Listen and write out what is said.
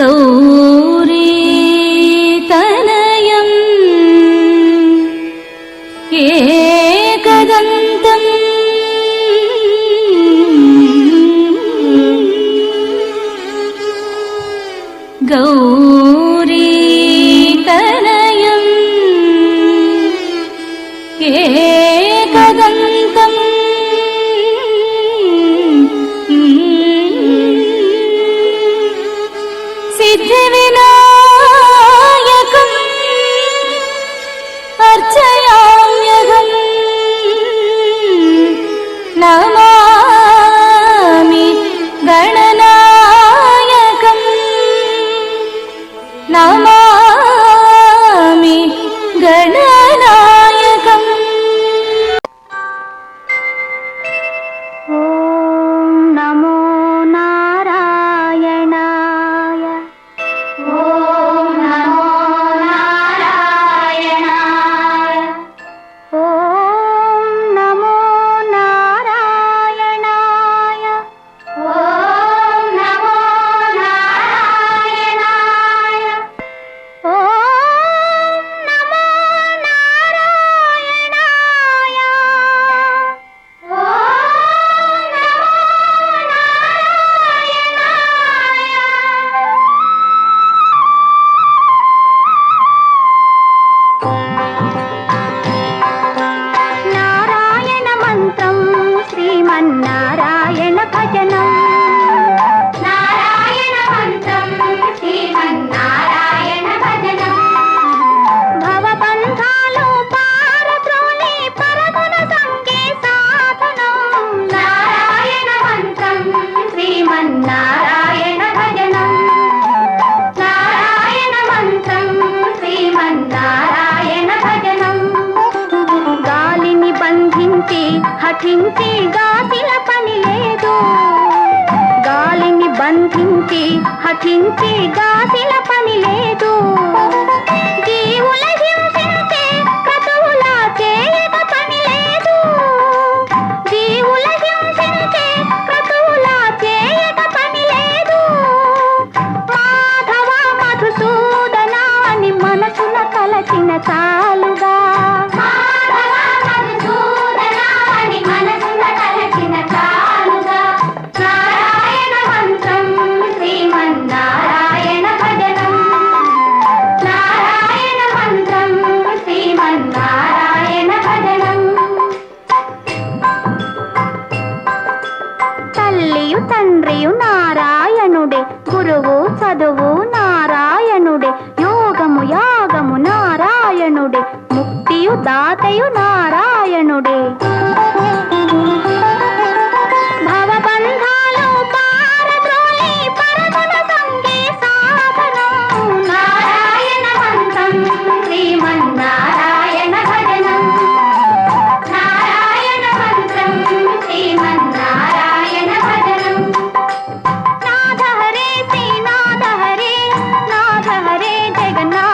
ಗೌ கண்ணா పాటించి హఠించి గాసిల పని లేదు. గాలిని బంధించి హఠించి గాసిల పని లేదు. జీవుల హింసించే క్రతువుల చేయక పని లేదు. జీవుల హింసించే క్రతువుల చేయక పని లేదు. మాధవ మనసున తలచిన చాలుగా. గురువు చదువు నారాయణుడే. యోగము యాగము నారాయణుడే. ముక్తియు దాతయు నారాయణుడే. हरे जगन्नाथ